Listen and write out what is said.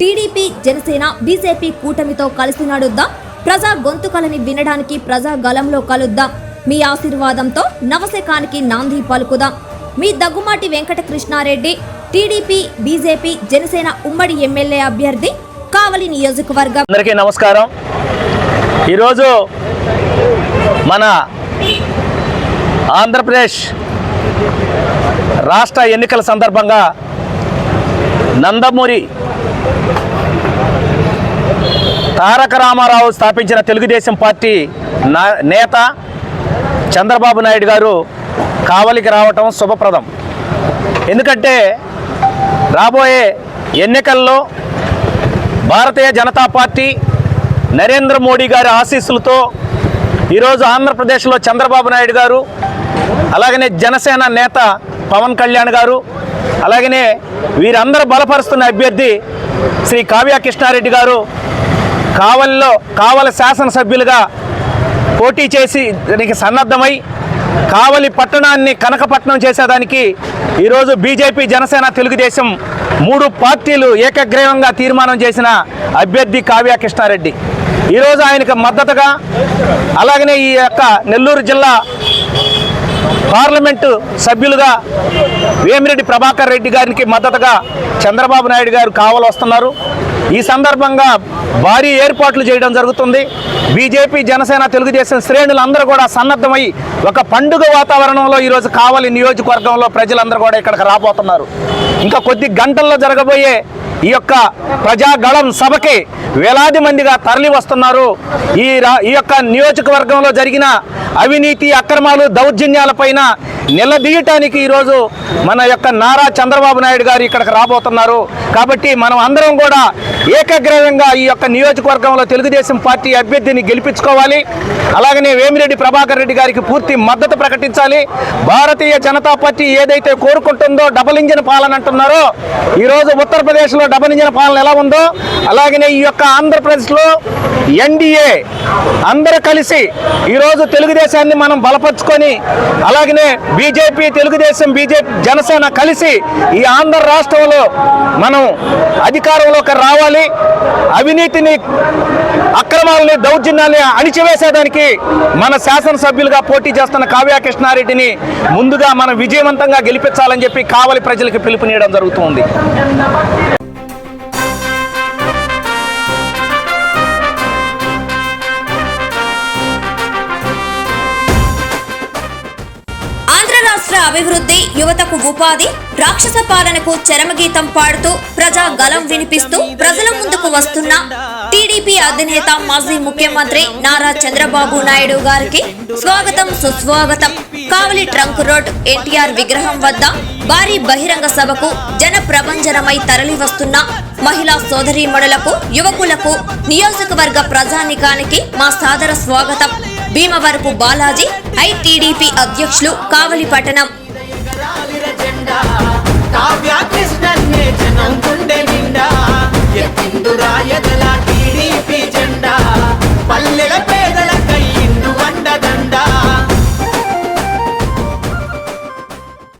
TDP Janasena BJP కూటమితో కలిసి నడుద్దాం. ప్రజా గొంతుకలని వినడానికి ప్రజా గలంలో కలుద్దాం. మీ ఆశీర్వాదంతో నవశకానికి నాంది పలుకుదాం. మీ దగ్గుమాటి వెంకటకృష్ణారెడ్డి టీడీపీ బీజేపీ జనసేన ఉమ్మడి ఎమ్మెల్యే అభ్యర్థి కావలి నియోజకవర్గం. అందరికీ నమస్కారం. ఈరోజు మన ఆంధ్రప్రదేశ్ రాష్ట్ర ఎన్నికల సందర్భంగా నందమూరి తారక రామారావు స్థాపించిన తెలుగుదేశం పార్టీ నా- నేత చంద్రబాబు నాయుడు గారు కావలికి రావటం శుభప్రదం. ఎందుకంటే రాబోయే ఎన్నికల్లో భారతీయ జనతా పార్టీ నరేంద్ర మోడీ గారి ఆశీస్సులతో ఈరోజు ఆంధ్రప్రదేశ్లో చంద్రబాబు నాయుడు గారు అలాగనే జనసేన నేత పవన్ కళ్యాణ్ గారు అలాగనే వీరందరూ బలపరుస్తున్న అభ్యర్థి శ్రీ కావ్య కృష్ణారెడ్డి గారు కావలిలో కావలి శాసనసభ్యులుగా పోటీ చేసి దానికి సన్నద్ధమై కావలి పట్టణాన్ని కనకపట్నం చేసేదానికి ఈరోజు బీజేపీ జనసేన తెలుగుదేశం మూడు పార్టీలు ఏకగ్రీవంగా తీర్మానం చేసిన అభ్యర్థి కావ్య కృష్ణారెడ్డి. ఈరోజు ఆయనకు మద్దతుగా అలాగనే ఈ యొక్క నెల్లూరు జిల్లా పార్లమెంటు సభ్యులుగా వేమిరెడ్డి ప్రభాకర్ రెడ్డి గారికి మద్దతుగా చంద్రబాబు నాయుడు గారు కావాలి వస్తున్నారు. ఈ సందర్భంగా భారీ ఏర్పాట్లు చేయడం జరుగుతుంది. బీజేపీ జనసేన తెలుగుదేశం శ్రేణులు అందరూ కూడా సన్నద్ధమై ఒక పండుగ వాతావరణంలో ఈరోజు కావలి నియోజకవర్గంలో ప్రజలందరూ కూడా ఇక్కడికి రాబోతున్నారు. ఇంకా కొద్ది గంటల్లో జరగబోయే ఈ యొక్క ప్రజాగళం సభకి వేలాది మందిగా తరలి వస్తున్నారు. ఈ రా ఈ యొక్క నియోజకవర్గంలో జరిగిన అవినీతి అక్రమాలు దౌర్జన్యాలపైన నిలదీయటానికి ఈరోజు మన యొక్క నారా చంద్రబాబు నాయుడు గారు ఇక్కడికి రాబోతున్నారు. కాబట్టి మనం అందరం కూడా ఏకగ్రీవంగా ఈ యొక్క నియోజకవర్గంలో తెలుగుదేశం పార్టీ అభ్యర్థిని గెలిపించుకోవాలి. అలాగనే వేమిరెడ్డి ప్రభాకర్ రెడ్డి గారికి పూర్తి మద్దతు ప్రకటించాలి. భారతీయ జనతా పార్టీ ఏదైతే కోరుకుంటుందో డబుల్ ఇంజిన్ పాలన అంటున్నారో ఈరోజు ఉత్తరప్రదేశ్లో డబుల్ ఇంజిన్ పాలన ఎలా ఉందో అలాగనే ఈ యొక్క ఆంధ్రప్రదేశ్లో ఎన్డీఏ అందరూ కలిసి ఈరోజు తెలుగుదేశాన్ని మనం బలపరుచుకొని అలాగనే బీజేపీ తెలుగుదేశం బీజేపీ జనసేన కలిసి ఈ ఆంధ్ర రాష్ట్రంలో మనం అధికారంలోకి రావాలి. అవినీతిని అక్రమాలని దౌర్జన్యాన్ని అణిచివేసేదానికి మన శాసనసభ్యులుగా పోటీ చేస్తున్న కావ్య కృష్ణారెడ్డిని ముందుగా మనం విజయవంతంగా గెలిపించాలని చెప్పి కావలి ప్రజలకు పిలుపునియడం జరుగుతుంది. రాష్ట్ర అభివృద్ధి యువతకు ఉపాధి రాక్షస పాలనకు చరమగీతం పాడుతూ ప్రజా గలం వినిపిస్తూ ప్రజల ముందుకు వస్తున్న టీడీపీ అధినేత మాజీ ముఖ్యమంత్రి నారా చంద్రబాబు నాయుడు గారికి స్వాగతం సుస్వాగతం. కావలి ట్రంక్ రోడ్ ఎన్టీఆర్ విగ్రహం వద్ద భారీ బహిరంగ సభకు జన ప్రభంజనమై తరలి వస్తున్న మహిళా సోదరీమణులకు యువకులకు నియోజకవర్గ ప్రజానికానికి మా సాదర స్వాగతం. భీమవరపు బాలాజీ ఐటీడీపీ అధ్యక్షులు కావలి పట్టణం. కావ్య